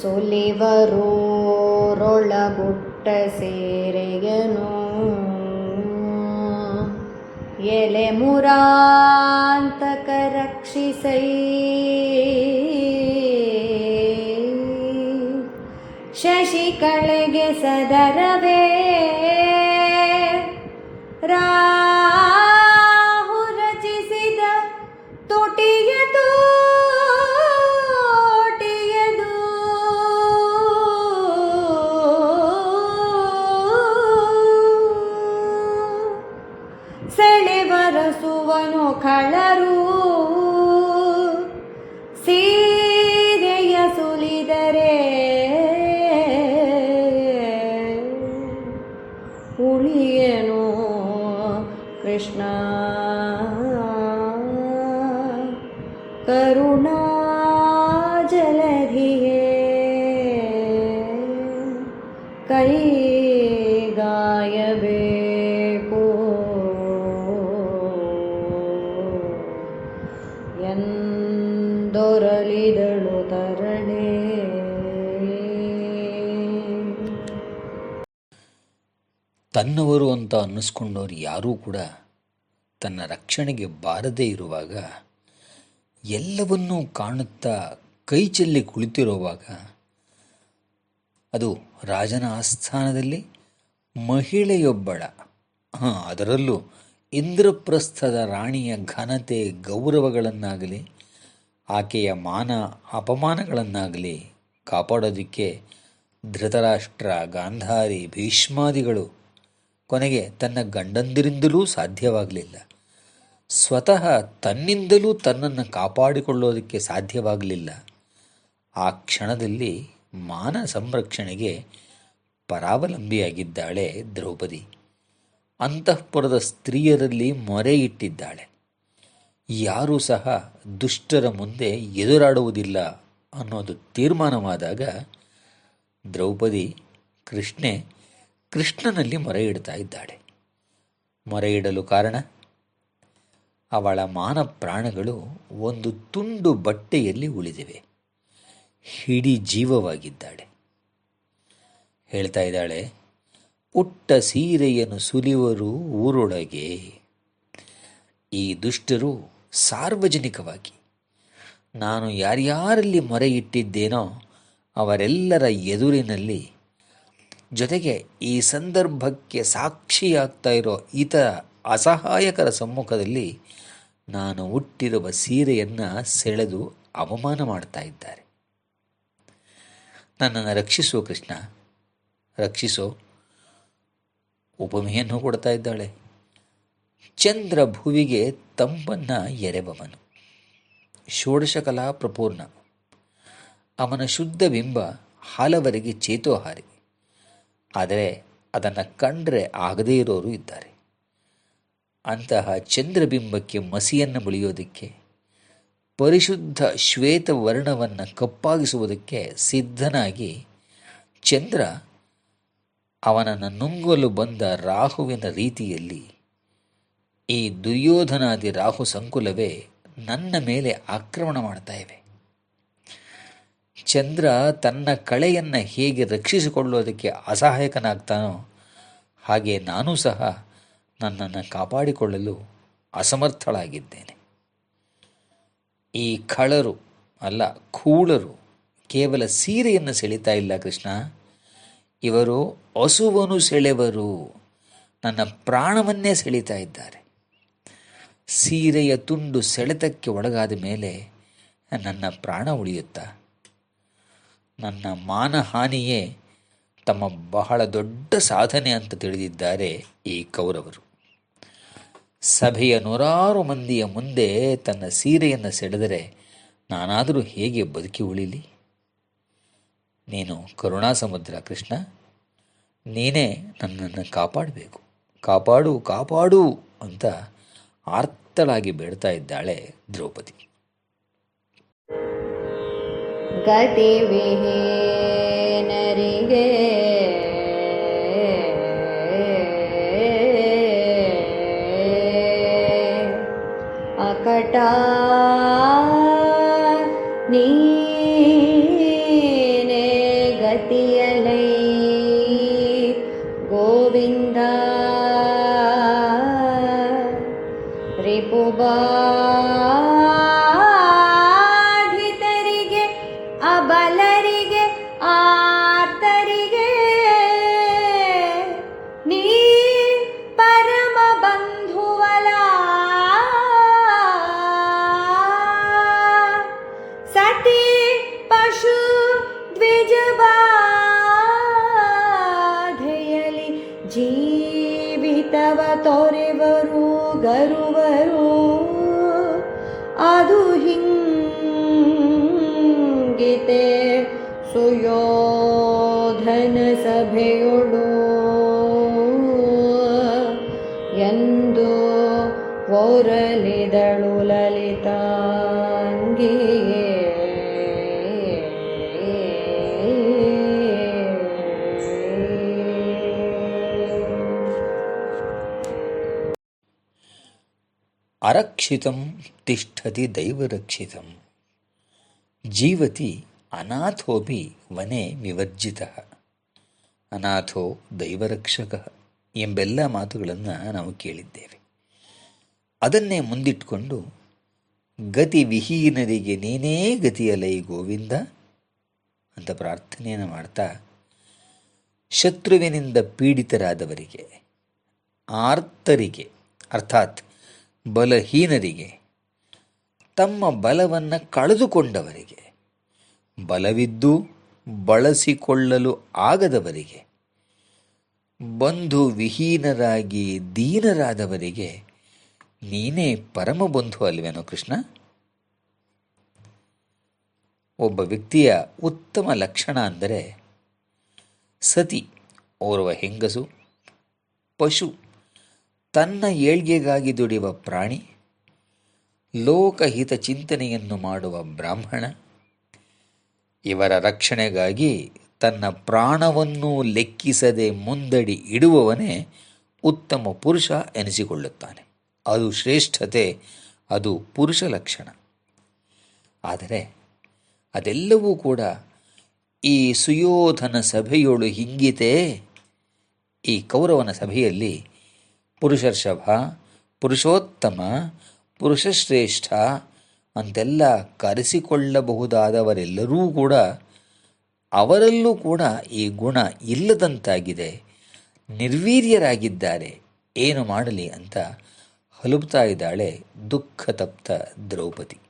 ಸುಲಿವರೂರೊಳಗುಟ್ಟ ಸೇರೆಯನು ಎಲೆ ಮುರಾಂತಕ ರಕ್ಷಿಸೈ ಶಶಿಕಳೆಗೆ ಸದರವೇ ಕೈಗಾಯಬೇಕು ಎಂದೊರಲಿದಳು ತರಣೆ. ತನ್ನವರು ಅಂತ ಅನ್ನಿಸ್ಕೊಂಡವ್ರು ಯಾರೂ ಕೂಡ ತನ್ನ ರಕ್ಷಣೆಗೆ ಬಾರದೇ ಇರುವಾಗ ಎಲ್ಲವನ್ನೂ ಕಾಣುತ್ತಾ ಕೈ ಚೆಲ್ಲಿ ಕುಳಿತಿರುವಾಗ ಅದು ರಾಜನ ಆಸ್ಥಾನದಲ್ಲಿ ಮಹಿಳೆಯೊಬ್ಬಳ. ಹಾಂ, ಅದರಲ್ಲೂ ಇಂದ್ರಪ್ರಸ್ಥದ ರಾಣಿಯ ಘನತೆ ಗೌರವಗಳನ್ನಾಗಲಿ, ಆಕೆಯ ಮಾನ ಅಪಮಾನಗಳನ್ನಾಗಲಿ ಕಾಪಾಡೋದಕ್ಕೆ ಧೃತರಾಷ್ಟ್ರ, ಗಾಂಧಾರಿ, ಭೀಷ್ಮಾದಿಗಳು ಕೊನೆಗೆ ತನ್ನ ಗಂಡಂದಿರಿಂದಲೂ ಸಾಧ್ಯವಾಗಲಿಲ್ಲ. ಸ್ವತಃ ತನ್ನಿಂದಲೂ ತನ್ನನ್ನು ಕಾಪಾಡಿಕೊಳ್ಳೋದಕ್ಕೆ ಸಾಧ್ಯವಾಗಲಿಲ್ಲ. ಆ ಕ್ಷಣದಲ್ಲಿ ಮಾನ ಸಂರಕ್ಷಣೆಗೆ ಪರಾವಲಂಬಿಯಾಗಿದ್ದಾಳೆ ದ್ರೌಪದಿ. ಅಂತಃಪುರದ ಸ್ತ್ರೀಯರಲ್ಲಿ ಮೊರೆ ಇಟ್ಟಿದ್ದಾಳೆ. ಯಾರೂ ಸಹ ದುಷ್ಟರ ಮುಂದೆ ಎದುರಾಡುವುದಿಲ್ಲ ಅನ್ನೋದು ತೀರ್ಮಾನವಾದಾಗ ದ್ರೌಪದಿ, ಕೃಷ್ಣೆ ಕೃಷ್ಣನಲ್ಲಿ ಮೊರೆ ಇಡ್ತಾ ಇದ್ದಾಳೆ. ಮೊರೆ ಇಡಲು ಕಾರಣ? ಅವಳ ಮಾನ ಪ್ರಾಣಗಳು ಒಂದು ತುಂಡು ಬಟ್ಟೆಯಲ್ಲಿ ಉಳಿದಿವೆ. ಹಿಡಿ ಜೀವವಾಗಿದ್ದಾಳೆ. ಹೇಳ್ತಾ ಇದ್ದಾಳೆ ಉಟ್ಟ ಸೀರೆಯನ್ನು ಸುಲಿವರು ಊರೊಳಗೆ. ಈ ದುಷ್ಟರು ಸಾರ್ವಜನಿಕವಾಗಿ. ನಾನು ಯಾರ್ಯಾರಲ್ಲಿ ಮೊರೆ ಇಟ್ಟಿದ್ದೇನೋ ಅವರೆಲ್ಲರ ಎದುರಿನಲ್ಲಿ ಜೊತೆಗೆ ಈ ಸಂದರ್ಭಕ್ಕೆ ಸಾಕ್ಷಿಯಾಗ್ತಾ ಇರೋ ಇತರ ಅಸಹಾಯಕರ ಸಮ್ಮುಖದಲ್ಲಿ ನಾನು ಹುಟ್ಟಿರುವ ಸೀರೆಯನ್ನು ಸೆಳೆದು ಅವಮಾನ ಮಾಡ್ತಾ ಇದ್ದಾರೆ. ನನ್ನನ್ನು ರಕ್ಷಿಸು ಕೃಷ್ಣ. ರಕ್ಷಿಸೋ. ಉಪಮೆಯನ್ನು ಕೊಡ್ತಾ ಇದ್ದಾಳೆ. ಚಂದ್ರ ಭುವಿಗೆ ತಂಪನ್ನು ಎರೆಬವನು ಷೋಡಶಕಲಾ ಪ್ರಪೂರ್ಣ. ಅವನ ಶುದ್ಧ ಬಿಂಬ ಹಲವರಿಗೆ ಚೇತೋಹಾರಿ. ಆದರೆ ಅದನ್ನು ಕಂಡ್ರೆ ಆಗದೇ ಇರೋರು ಇದ್ದಾರೆ. ಅಂತಹ ಚಂದ್ರಬಿಂಬಕ್ಕೆ ಮಸಿಯನ್ನು ಬಳಿಯೋದಕ್ಕೆ ಪರಿಶುದ್ಧ ಶ್ವೇತ ವರ್ಣವನ್ನು ಕಪ್ಪಾಗಿಸುವುದಕ್ಕೆ ಸಿದ್ಧನಾಗಿ ಚಂದ್ರ ಅವನನ್ನು ನುಂಗಲು ಬಂದ ರಾಹುವಿನ ರೀತಿಯಲ್ಲಿ ಈ ದುರ್ಯೋಧನಾದಿ ರಾಹು ಸಂಕುಲವೇ ನನ್ನ ಮೇಲೆ ಆಕ್ರಮಣ ಮಾಡ್ತಾ ಇವೆ ಚಂದ್ರ ತನ್ನ ಕಳೆಯನ್ನು ಹೇಗೆ ರಕ್ಷಿಸಿಕೊಳ್ಳೋದಕ್ಕೆ ಅಸಹಾಯಕನಾಗ್ತಾನೋ ಹಾಗೆ ನಾನೂ ಸಹ ನನ್ನನ್ನು ಕಾಪಾಡಿಕೊಳ್ಳಲು ಅಸಮರ್ಥಳಾಗಿದ್ದೇನೆ. ಈ ಖಳರು, ಅಲ್ಲ ಕೂಳರು, ಕೇವಲ ಸೀರೆಯನ್ನು ಸೆಳಿತಾ ಇಲ್ಲ ಕೃಷ್ಣ. ಇವರು ಹಸುವನು ಸೆಳೆವರು, ನನ್ನ ಪ್ರಾಣವನ್ನೇ ಸೆಳೀತಾ ಇದ್ದಾರೆ. ಸೀರೆಯ ತುಂಡು ಸೆಳೆತಕ್ಕೆ ಒಳಗಾದ ಮೇಲೆ ನನ್ನ ಪ್ರಾಣ ಉಳಿಯುತ್ತಾ? ನನ್ನ ಮಾನಹಾನಿಯೇ ತಮ್ಮ ಬಹಳ ದೊಡ್ಡ ಸಾಧನೆ ಅಂತ ತಿಳಿದಿದ್ದಾರೆ ಈ ಕೌರವರು. ಸಭೆಯ ನೂರಾರು ಮಂದಿಯ ಮುಂದೆ ತನ್ನ ಸೀರೆಯನ್ನು ಸೆಳೆದರೆ ನಾನಾದರೂ ಹೇಗೆ ಬದುಕಿ ಉಳಿಲಿ? ನೀನು ಕರುಣಾ ಸಮುದ್ರ ಕೃಷ್ಣ, ನೀನೇ ನನ್ನನ್ನು ಕಾಪಾಡಬೇಕು. ಕಾಪಾಡು ಕಾಪಾಡು ಅಂತ ಆರ್ತಳಾಗಿ ಬೇಡ್ತಾ ಇದ್ದಾಳೆ ದ್ರೌಪದಿ. ಗತಿವಿಹೀನರಿಗೆ ಅಕಟ ನೀನೇ ಗತಿಯಲೈ. ಗೋವಿಂದ ರಿಪುಬಾಧಿತರಿಗೆ ಅಬಲರಿಗೆ ಆ ಪಶು ದ್ವಿಜಬಾಧೆಯಲಿ ಜೀವಿತವ ತೊರೆವರು ಗರುವರು. ಅದು ಹಿಂಗಿತೆ ಸುಯೋಧನ ಸಭೆಯೊಳು ಎಂದು ಓರಲಿದಳು ಲಲಿತಾಂಗಿಯೇ ಅರಕ್ಷಿತಂ ತಿಷ್ಠತಿ ದೈವರಕ್ಷಿತಂ. ಜೀವತಿ ಅನಾಥೋಪಿ ವನೆ ವಿವರ್ಜಿತ. ಅನಾಥೋ ದೈವರಕ್ಷಕ ಎಂಬೆಲ್ಲ ಮಾತುಗಳನ್ನು ನಾವು ಕೇಳಿದ್ದೇವೆ. ಅದನ್ನೇ ಮುಂದಿಟ್ಟುಕೊಂಡು ಗತಿ ವಿಹೀನರಿಗೆ ನೀನೇ ಗತಿಯಲೈ ಗೋವಿಂದ ಅಂತ ಪ್ರಾರ್ಥನೆಯನ್ನು ಮಾಡ್ತಾ ಶತ್ರುವಿನಿಂದ ಪೀಡಿತರಾದವರಿಗೆ, ಆರ್ತರಿಗೆ, ಅರ್ಥಾತ್ ಬಲಹೀನರಿಗೆ, ತಮ್ಮ ಬಲವನ್ನು ಕಳೆದುಕೊಂಡವರಿಗೆ, ಬಲವಿದ್ದು ಬಳಸಿಕೊಳ್ಳಲು ಆಗದವರಿಗೆ, ಬಂಧು ವಿಹೀನರಾಗಿ ದೀನರಾದವರಿಗೆ ನೀನೇ ಪರಮ ಬಂಧು ಅಲ್ವೇನೋ ಕೃಷ್ಣ? ಒಬ್ಬ ವ್ಯಕ್ತಿಯ ಉತ್ತಮ ಲಕ್ಷಣ ಅಂದರೆ ಸತಿ ಓರ್ವ ಹೆಂಗಸು, ಪಶು ತನ್ನ ಏಳ್ಗೆಗಾಗಿ ದುಡಿಯುವ ಪ್ರಾಣಿ, ಲೋಕಹಿತ ಚಿಂತನೆಯನ್ನು ಮಾಡುವ ಬ್ರಾಹ್ಮಣ, ಇವರ ರಕ್ಷಣೆಗಾಗಿ ತನ್ನ ಪ್ರಾಣವನ್ನು ಲೆಕ್ಕಿಸದೆ ಮುಂದಡಿ ಇಡುವವನೇ ಉತ್ತಮ ಪುರುಷ ಎನಿಸಿಕೊಳ್ಳುತ್ತಾನೆ. ಅದು ಶ್ರೇಷ್ಠತೆ, ಅದು ಪುರುಷ ಲಕ್ಷಣ. ಆದರೆ ಅದೆಲ್ಲವೂ ಕೂಡ ಈ ಸುಯೋಧನ ಸಭೆಯೊಳು ಹಿಂಗಿತೇ, ಈ ಕೌರವನ ಸಭೆಯಲ್ಲಿ ಪುರುಷರ್ಷಭ ಪುರುಷೋತ್ತಮ, ಪುರುಷಶ್ರೇಷ್ಠ ಅಂತೆಲ್ಲ ಕರೆಸಿಕೊಳ್ಳಬಹುದಾದವರೆಲ್ಲರೂ ಕೂಡ ಅವರಲ್ಲೂ ಕೂಡ ಈ ಗುಣ ಇಲ್ಲದಂತಾಗಿದೆ. ನಿರ್ವೀರ್ಯರಾಗಿದ್ದಾರೆ. ಏನು ಮಾಡಲಿ ಅಂತ ಹಲುಪ್ತಾ ಇದ್ದಾಳೆ ದುಃಖತಪ್ತ ದ್ರೌಪದಿ.